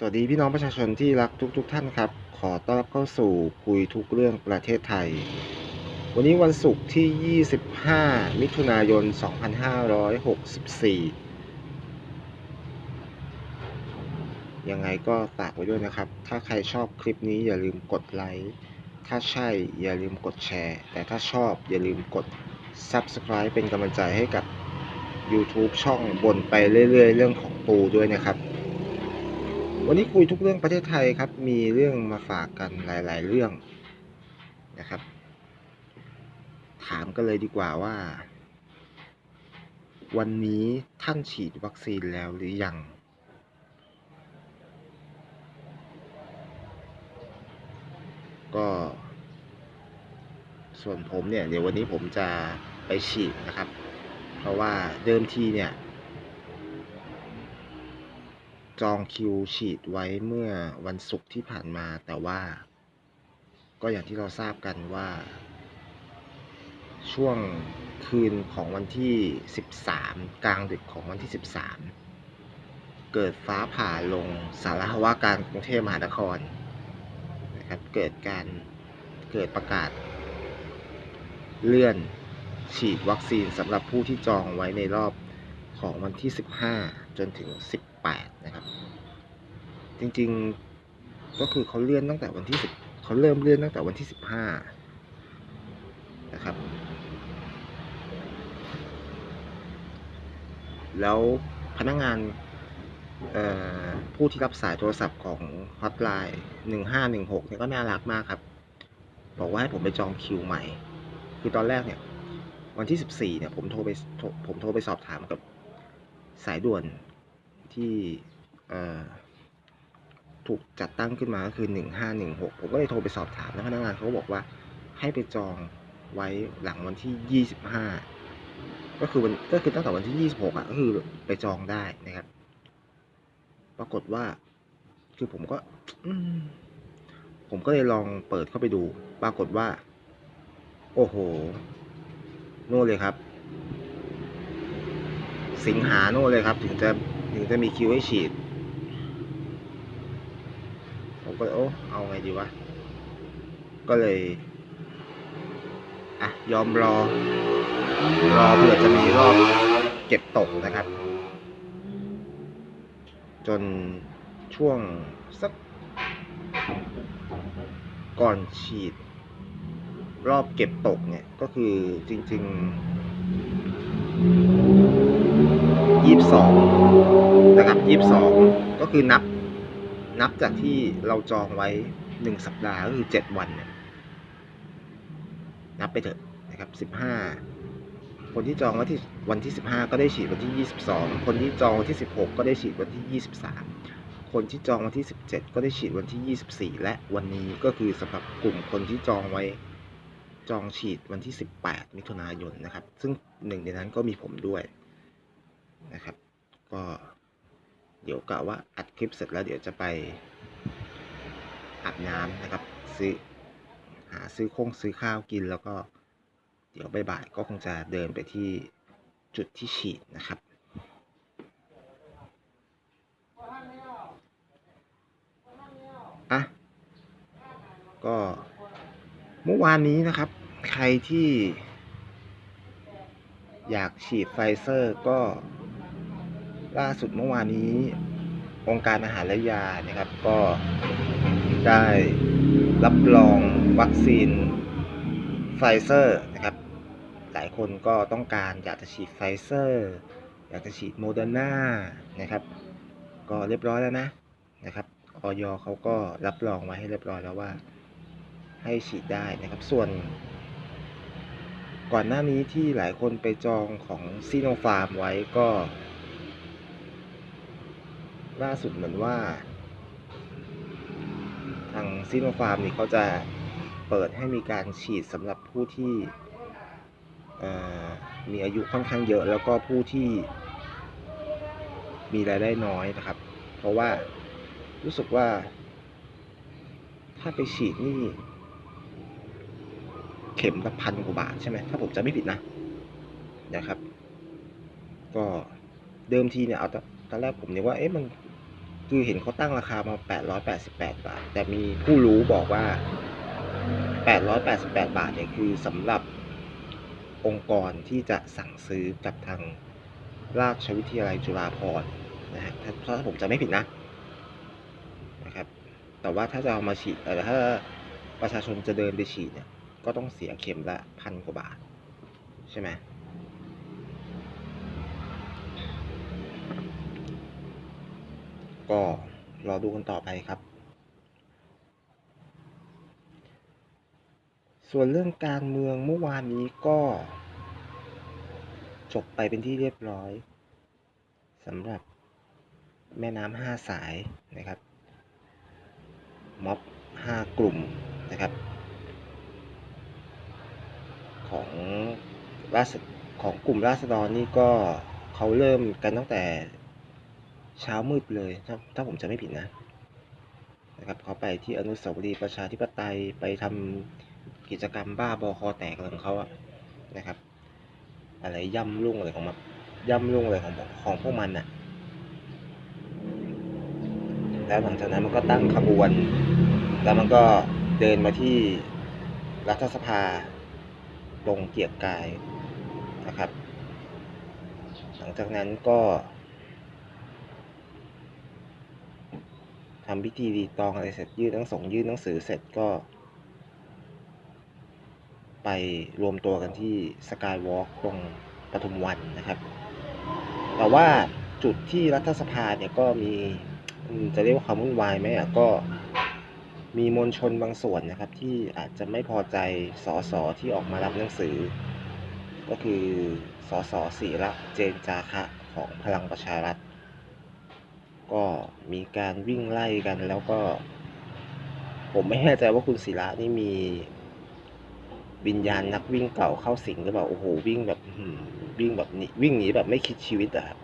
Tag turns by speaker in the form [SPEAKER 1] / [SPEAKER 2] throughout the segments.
[SPEAKER 1] สวัสดีพี่น้องประชาชนที่รักทุกๆทท่านครับ ขอต้อนรับเข้าสู่คุยทุกเรื่องประเทศไทย วันนี้วันศุกร์ที่ 25 มิถุนายน 2564 ยังไงก็ฝากไว้ด้วยนะครับ ถ้าใครชอบคลิปนี้อย่าลืมกดไลค์ถ้าใช่อย่าลืมกดแชร์ แต่ถ้าชอบอย่าลืมกด Subscribe เป็นกำลังใจให้กับ YouTube ช่องบนไปเรื่อยๆ เรื่องของปูด้วยนะครับ วันนี้คุยทุกเรื่องประเทศไทยครับ มีเรื่องมาฝากกันหลาย ๆ เรื่องนะครับ ถามกันเลยดีกว่าว่า วันนี้ท่านฉีดวัคซีนแล้วหรือยัง ก็ ส่วนผมเนี่ย เดี๋ยววันนี้ผมจะไปฉีดนะครับ เพราะว่าเดิมทีเนี่ย จองคิวฉีดไว้เมื่อวันศุกร์ที่ผ่านมา แต่ว่า ก็อย่างที่เราทราบกันว่า ช่วงคืนของวันที่ 13 กลางดึกของวันที่ 13 เกิดฟ้าผ่าลงสารว่าการกรุงเทพมหานครนะครับเกิดการเกิดประกาศ เลื่อนฉีดวัคซีนสำหรับผู้ที่จองไว้ในรอบของวันที่ 15 จนถึง 18นะครับ จริงๆก็คือเขาเลื่อนตั้งแต่วันที่10เขาเริ่มเลื่อนตั้งแต่วันที่ 15 นะครับ แล้วพนักงานผู้ที่รับสายโทรศัพท์ของฮอตไลน์1516เนี่ยก็น่ารักมากครับ บอกว่าให้ผมไปจองคิวใหม่ คือตอนแรกเนี่ยวันที่ 14เนี่ยผมโทรไปรผมโทรไปสอบถามกับสายด่วน ที่ถูกจัดตั้งขึ้นมาก็คือ 1516 ผมก็เลยโทรไปสอบถามแล้วพนักงานเขาบอกว่าให้ไปจองไว้หลังวันที่ 25 ก็คือวันก็คือตั้งแต่วันที่ 26อะก็คือไปจองได้นะครับ ปรากฏว่าคือผมก็ผมก็เลยลองเปิดเข้าไปดู ปรากฏว่า โอ้โห โน่เลยครับ สิงหาโน่นเลยครับ ถึงจะ ถึงจะมีคิวให้ฉีด ผมก็โอ้เอาไงดีวะ ก็เลย อะ ยอมรอ รอเผื่อจะมีรอบเก็บตกนะครับ จนช่วงสัก ก่อนฉีด รอบเก็บตกเนี่ย ก็คือจริง ๆ ยี่สิบสองนะครับยี่สิบสองก็คือนับ นับจากที่เราจองไว้หนึ่งสัปดาห์ก็คือเจ็ดวันเนี่ยนับไปเถอะนะครับสิบห้าคนที่จองวันที่วันที่สิบห้าก็ได้ฉีดวันที่ยี่สิบสองคนที่จองวันที่สิบหกก็ได้ฉีดวันที่ยี่สิบสามคนที่จองวันที่สิบเจ็ดก็ได้ฉีดวันที่ยี่สิบสี่และวันนี้ก็คือสำหรับกลุ่มคนที่จองไว้จองฉีดวันที่สิบแปดมิถุนายนนะครับ ซึ่งหนึ่งในนั้นก็มีผมด้วย นะครับ ก็เดี๋ยวกะว่าอัดคลิปเสร็จแล้วเดี๋ยวจะไปอาบน้ำนะครับ ซื้อหาซื้อคงซื้อข้าวกินแล้วก็เดี๋ยวบ่ายๆก็คงจะเดินไปที่จุดที่ฉีดนะครับอะก็เมื่อวานนี้นะครับ ใครที่อยากฉีดไฟเซอร์ก็ ล่าสุดเมื่อวานนี้องค์การอาหารและยานะครับ ก็ได้รับรองวัคซีนไฟเซอร์นะครับ หลายคนก็ต้องการอยากจะฉีดไฟเซอร์ อยากจะฉีดโมเดอร์นานะครับ ก็เรียบร้อยแล้วนะนะครับออยเขาก็รับรองไว้ให้เรียบร้อยแล้วว่า ให้ฉีดได้นะครับ ส่วน ก่อนหน้านี้ที่หลายคนไปจองของซีโนฟาร์มไว้ก็ ล่าสุดเหมือนว่า ทางซีโนฟาร์มนี่เขาจะเปิดให้มีการฉีดสำหรับผู้ที่มีอายุค่อนข้างเยอะ แล้วก็ผู้ที่มีรายได้น้อยนะครับ เพราะว่ารู้สึกว่า ถ้าไปฉีดนี่ เข็มละพันกว่าบาทใช่ไหมถ้าผมจะไม่ผิดนะนะครับ ก็เดิมทีเนี่ยเอาตอนแรกผมเนี่ยว่าเอ๊ะมัน คือเห็นเขาตั้งราคามา 888 บาท แต่มีผู้รู้บอกว่า 888 บาทเนี่ยคือสำหรับองค์กรที่จะสั่งซื้อกับทางราชวิทยาลัยจุฬาภรณ์นะฮะถ้าถ้าผมจะไม่ผิดนะนะครับ แต่ว่าถ้าจะเอามาฉีดเออถ้าประชาชนจะเดินไปฉีดเนี่ยก็ต้องเสียเข็มละพันกว่าบาท ใช่ไหม ก็รอดูกันต่อไปครับ ส่วนเรื่องการเมืองเมื่อวานนี้ก็ จบไปเป็นที่เรียบร้อยสำหรับแม่น้ำห้าสายนะครับ ม็อบห้ากลุ่มนะครับ ของราษของกลุ่มราษฎรนี่ก็เขาเริ่มกันตั้งแต่ เช้ามืดเลยถ้าถ้าผมจะไม่ผิดนะนะครับเขาไปที่อนุสาวรีย์ประชาธิปไตยไปทำกิจกรรมบ้าบอคอแตกของเขาอะนะครับ อะไรย่ำรุ่งอะไรของมันย่ำรุ่งอะไรของของพวกมันน่ะแล้วหลังจากนั้นมันก็ตั้งขบวน แล้วมันก็เดินมาที่รัฐสภาตรงเกียรติกายนะครับ หลังจากนั้นก็ ทำพิธีรีตองอะไรเสร็จยื่นหนังส่งยื่นหนังสือเสร็จก็ ไปรวมตัวกันที่สกายวอล์กตรงปทุมวันนะครับ แต่ว่าจุดที่รัฐสภาเนี่ยก็มีจะเรียกว่าความวุ่นวายไหมอะก็มีมวลชนบางส่วนนะครับ ที่อาจจะไม่พอใจสสที่ออกมารับหนังสือ ก็คือสสศิระเจนจาคะของพลังประชารัฐ ก็มีการวิ่งไล่กันแล้วก็ ผมไม่แน่ใจว่าคุณศิระนี่มีวิญญาณนักวิ่งเก่าเข้าสิงหรือเปล่าโอ้โหวิ่งแบบวิ่งแบบนี้วิ่งหนีแบบไม่คิดชีวิตอะครับ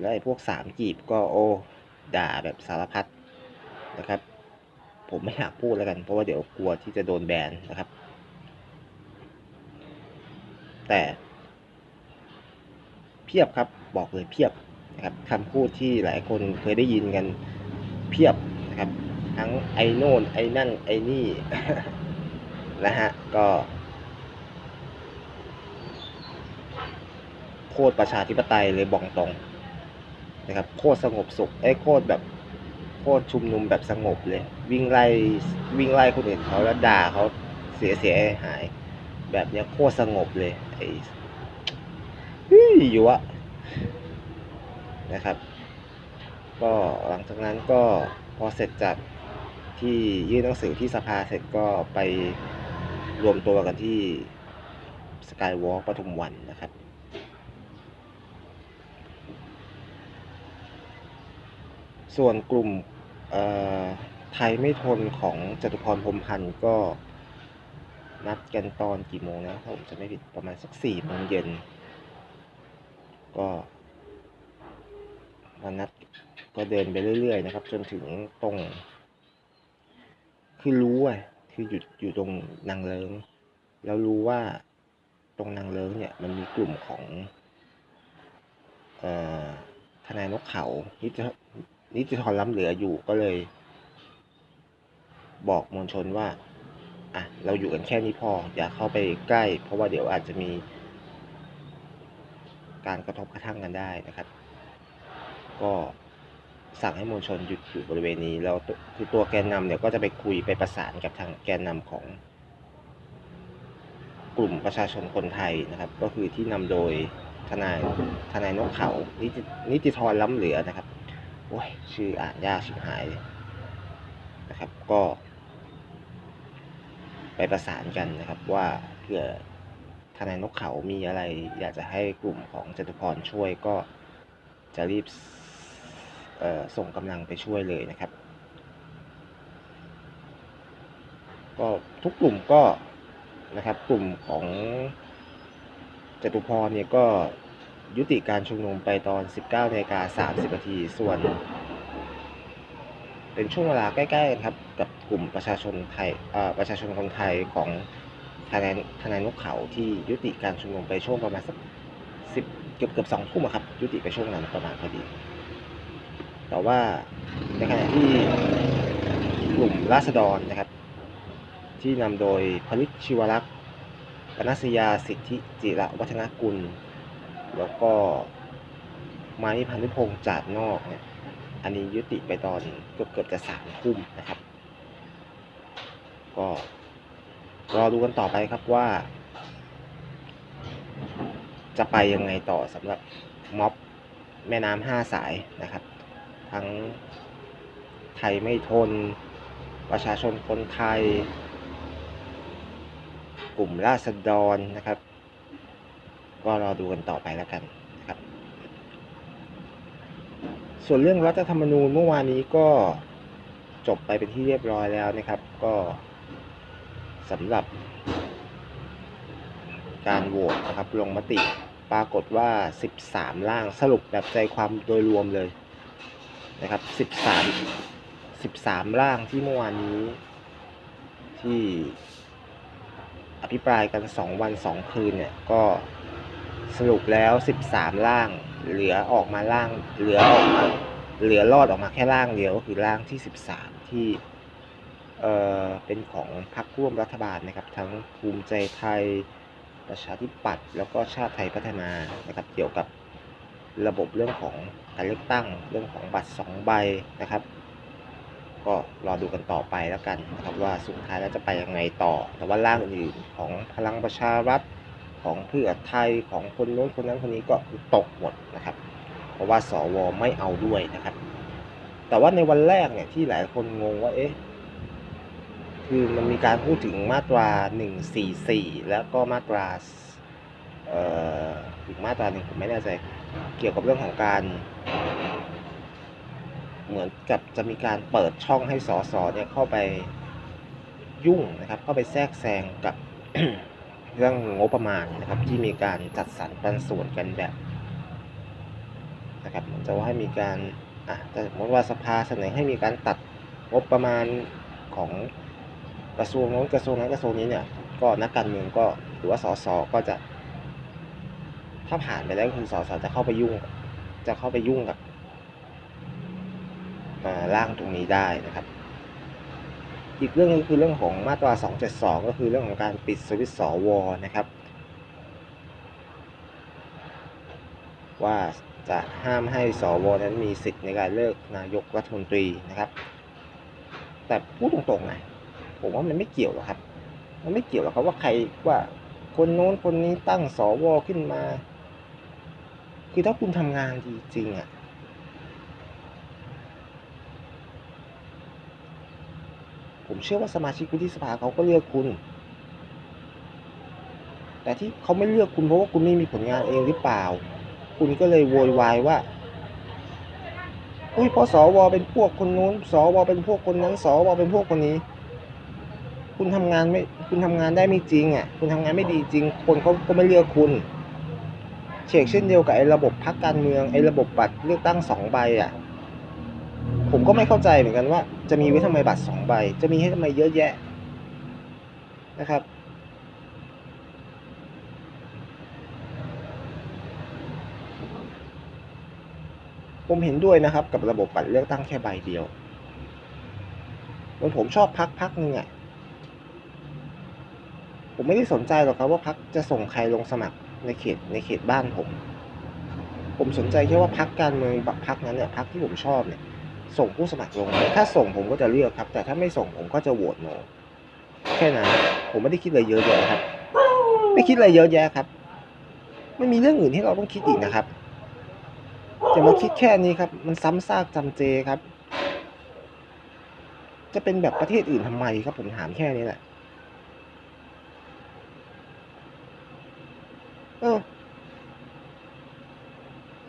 [SPEAKER 1] และไอ้พวกสามกีบก็โอ้ด่าแบบสารพัดนะครับ ผมไม่อยากพูดแล้วกัน เพราะว่าเดี๋ยวกลัวที่จะโดนแบนนะครับ แต่ เพียบครับ บอกเลยเพียบนะครับคำพูดที่หลายคนเคยได้ยินกันเพียบนะครับทั้งไอโน่นไอนั่นไอนี่นะฮะก็โคตรประชาธิปไตยเลยบอกตรงนะครับโคตรสงบสุขไอ้โคตรแบบโคตรชุมนุมแบบสงบเลย วิ่งไล่วิ่งไล่คนอื่นเขาแล้วด่าเขาเสียเสียหาย แบบเนี้ยโคตรสงบเลยไอ้ยอยู่อะ นะครับ ก็หลังจากนั้นก็พอเสร็จจากที่ยื่นหนังสือที่สภาเสร็จก็ไปรวมตัวกันที่สกายวอล์กปทุมวันนะครับ ส่วนกลุ่มไทยไม่ทนของจตุพรพรมพันธ์ก็นัดกันตอนกี่โมงนะถ้าผมจะไม่ผิดประมาณสักสี่โมงเย็นก็ มานัดก็เดินไปเรื่อยๆนะครับ จนถึงตรง คือรู้อะคือหยุดอยู่ตรงนางเลิง แล้วรู้ว่าตรงนางเลิงเนี่ยมันมีกลุ่มของออทนายนกเขานิตินิติธรล้ำเหลืออยู่ก็เลย บอกมวลชนว่า อะ เราอยู่กันแค่นี้พอ อย่าเข้าไปใกล้ เพราะว่าเดี๋ยวอาจจะมี การกระทบกระทั่งกันได้นะครับ ก็สั่งให้มวลชนหยุดอยู่บริเวณนี้แล้วคือตัวแกนนำเนี่ยก็จะไปคุยไปประสานกับทางแกนนำของกลุ่มประชาชนคนไทยนะครับ ก็คือที่นำโดยทนายทนายนกเขานิติธรล้ำเหลือนะครับโอ้ยชื่ออ่านยากชิบหายนะครับก็ ไปประสานกันนะครับว่าเผื่อทนายนกเขามีอะไร อยากจะให้กลุ่มของจตุพรช่วยก็จะรีบ ส่งกำลังไปช่วยเลยนะครับ ก็ทุกกลุ่มก็นะครับกลุ่มของจตุพรเนี่ยก็ยุติการชุมนุมไปตอน 19นาฬิกา30นาทีส่วน เป็นช่วงเวลาใกล้ๆกันครับ กับกลุ่มประชาชนไทยประชาชนคนไทยของทนายทนายนกเขาที่ยุติการชุมนุมไปช่วงประมาณสัก10เกือบเกือบสองทุ่มครับ ยุติไปช่วงนั้นประมาณพอดี แต่ว่าในขณะที่กลุ่มราษฎรนะครับ ที่นำโดยพลิตชิวรักษ์ปนัสยาสิทธิจิระวัฒนกุล แล้วก็ไม้พันธุพงษ์จาดนอกเนี่ยอันนี้ยุติไปตอนเกือบเกือบจะสามทุ่มนะครับ ก็รอดูกันต่อไปครับว่า จะไปยังไงต่อสำหรับม็อบแม่น้ำห้าสายนะครับ ทั้งไทยไม่ทน ประชาชนคนไทย กลุ่มราษฎรนะครับ ก็รอดูกันต่อไปแล้วกันนะครับ ส่วนเรื่องรัฐธรรมนูญเมื่อวานนี้ก็จบไปเป็นที่เรียบร้อยแล้วนะครับ ก็สำหรับ การโหวตนะครับลงมติปรากฏว่า 13 ร่างสรุปแบบใจความโดยรวมเลย นะครับ13 13ร่างที่เมื่อวานนี้ ที่อภิปรายกัน2วัน2คืนเนี่ยก็สรุปแล้ว13ร่าง เหลือออกมาร่างเหลือออกมาเหลือรอดออกมาแค่ร่างเดียวก็คือร่างที่13ที่เอ่อเป็นของพรรคร่วมรัฐบาลนะครับ ทั้งภูมิใจไทยประชาธิปัตย์แล้วก็ชาติไทยพัฒนานะครับเกี่ยวกับ ระบบเรื่องของการเลือกตั้งเรื่องของบัตรสองใบนะครับ ก็รอดูกันต่อไปแล้วกันนะครับว่าสุดท้ายแล้วจะไปยังไงต่อ แต่ว่าร่างอื่นของพลังประชารัฐของเพื่อไทยของคนโน้นคนนั้นคนนี้ก็ตกหมดนะครับ เพราะว่าสวไม่เอาด้วยนะครับ แต่ว่าในวันแรกเนี่ยที่หลายคนงงว่าเอ๊ะคือมันมีการพูดถึงมาตรา 144 แล้วก็มาตราเอ่อ อีกมาตราหนึ่งผมไม่แน่ใจ เกี่ยวกับเรื่องของการ เหมือนกับจะมีการเปิดช่องให้สสเนี่ยเข้าไปยุ่งนะครับเข้าไปแทรกแซงกับเรื่องงบประมาณนะครับที่มีการจัดสรรปันส่วนกันแบบนะครับมันจะว่าให้มีการอะแต่สมมติว่าสภาเสนอให้มีการตัดงบประมาณของกระทรวงโน้นกระทรวงนั้นกระทรวงนี้เนี่ยก็นักการเมืองก็หรือว่าสสก็จะ ถ้าผ่านไปแล้วคือสสจะเข้าไปยุ่ง จะเข้าไปยุ่งกับร่างตรงนี้ได้นะครับ อีกเรื่องหนึงคือเรื่องของมาตรา 272 ก็คือเรื่องของการปิดสวิตสวนะครับ ว่าจะห้ามให้สวนั้นมีสิทธิ์ในการเลือกนายกรัฐมนตรีนะครับ แต่พูดตรงๆนะผมว่ามันไม่เกี่ยวหรอกครับ มันไม่เกี่ยวหรอกครับว่าใครว่าคนโน้นคนนี้ตั้งสวขึ้นมา คือถ้าคุณทำงานดีจริงอะผมเชื่อว่าสมาชิกวุฒิสภาเขาก็เลือกคุณ แต่ที่เขาไม่เลือกคุณเพราะว่าคุณไม่มีผลงานเองหรือเปล่า คุณก็เลยโวยวายว่า อุ้ยเพราะสวเป็นพวกคนนู้น สวเป็นพวกคนนั้น สวเป็นพวกคนนี้ คุณทำงานไม่ คุณทำงานได้ไม่จริงอะ คุณทำงานไม่ดีจริง คนเขาก็ไม่เลือกคุณ เชกเช่นเดียวกับไอ้ระบบพักการเมืองไอ้ระบบบัตรเลือกตั้งสองใบอะผมก็ไม่เข้าใจเหมือนกันว่า จะมีไว้ทำไมบัตรสองใบ จะมีให้ทำไมเยอะแยะนะครับ ผมเห็นด้วยนะครับกับระบบบัตรเลือกตั้งแค่ใบเดียวมันผมชอบพักพักหนึ่งอะผมไม่ได้สนใจหรอกครับว่าพักจะส่งใครลงสมัคร ในเขตในเขตบ้านผม ผมสนใจแค่ว่าพักการเมืองพักนั้นเนี่ยพักที่ผมชอบเนี่ย ส่งผู้สมัครลงไหมถ้าส่งผมก็จะเลือกครับ แต่ถ้าไม่ส่งผมก็จะโหวตโนแค่นั้นผมไม่ได้คิดอะไรเยอะแยะครับ ไม่คิดอะไรเยอะแยะครับไม่มีเรื่องอื่นที่เราต้องคิดอีกนะครับจะมาคิดแค่นี้ครับ มันซ้ำซากจำเจครับ จะเป็นแบบประเทศอื่นทำไมครับผมถามแค่นี้แหละ เออ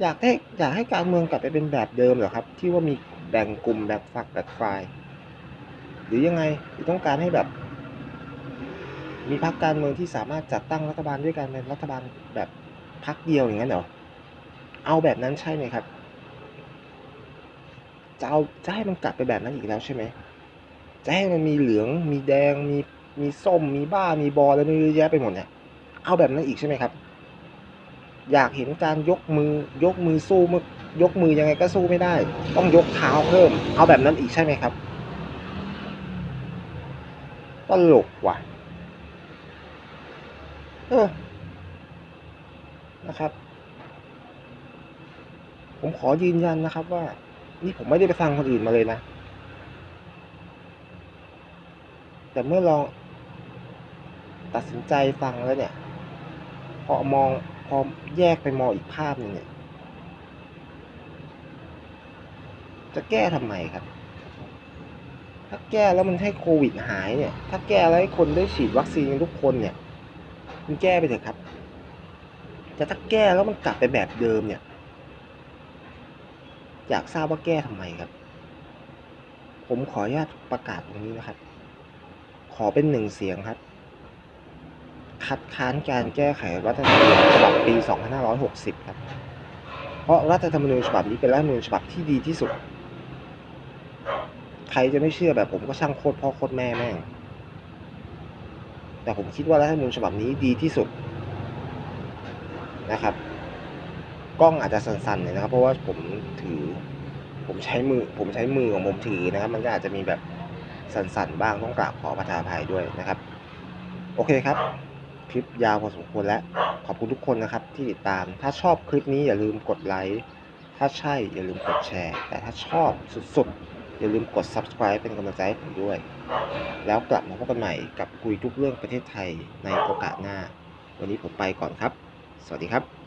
[SPEAKER 1] อยากให้อยากให้การเมืองกลับไปเป็นแบบเดิมเหรอครับ ที่ว่ามีแบ่งกลุ่มแบ่งฝักแบ่งฝ่าย หรือยังไงหรือต้องการให้แบบ มีพรรคการเมืองที่สามารถจัดตั้งรัฐบาลด้วยกันเป็นรัฐบาลแบบพรรคเดียวอย่างนั้นเหรอเอาแบบนั้นใช่ไหมครับจะเอาจะให้มันกลับไปแบบนั้นอีกแล้วใช่ไหมจะให้มันมีเหลือง มีแดง มี มีส้ม มีบ้า มีบอลแล้วเยอะแยะไปหมดเนี่ย เอาแบบนั้นอีกใช่ไหมครับ อยากเห็นการยกมือยกมือสู้มือยกมือยังไงก็สู้ไม่ได้ ต้องยกเท้าเพิ่ม เอาแบบนั้นอีกใช่ไหมครับตลกว่ะเออนะครับ ผมขอยืนยันนะครับว่า นี่ผมไม่ได้ไปฟังคนอื่นมาเลยนะ แต่เมื่อลองตัดสินใจฟังแล้วเนี่ย พอมอง พอแยกไปมองอีกภาพหนึ่งเนี่ยจะแก้ทำไมครับ ถ้าแก้แล้วมันให้โควิดหายเนี่ย ถ้าแก้แล้วให้คนได้ฉีดวัคซีนทุกคนเนี่ยคุณแก้ไปเถอะครับ แต่ถ้าแก้แล้วมันกลับไปแบบเดิมเนี่ย อยากทราบว่าแก้ทำไมครับ ผมขออนุญาตประกาศตรงนี้นะครับ ขอเป็นหนึ่งเสียงครับ คัดค้านการแก้ไขรัฐธรรมนูญฉบับปี 2560 ครับ เพราะรัฐธรรมนูญฉบับนี้เป็นรัฐธรรมนูญฉบับที่ดีที่สุด ใครจะไม่เชื่อแบบผมก็ช่างโคตรพ่อโคตรแม่แม่ง แต่ผมคิดว่ารัฐธรรมนูญฉบับนี้ดีที่สุดนะครับ กล้องอาจจะสั่นๆหน่อยนะครับ เพราะว่าผมถือ ผมใช้มือ ผมใช้มือของผมถือนะครับ มันก็อาจจะมีแบบสั่นๆบ้างต้องกราบขอประทานภัยด้วยนะครับ โอเคครับ คลิปยาวพอสมควรแล้วขอบคุณทุกคนนะครับที่ติดตาม ถ้าชอบคลิปนี้อย่าลืมกดไลค์ ถ้าใช่อย่าลืมกดแชร์ แต่ถ้าชอบสุดๆ อย่าลืมกด subscribe เป็นกำลังใจให้ผมด้วย แล้วกลับมาพบกันใหม่กับคุยทุกเรื่องประเทศไทยในโอกาสหน้า วันนี้ผมไปก่อนครับ สวัสดีครับ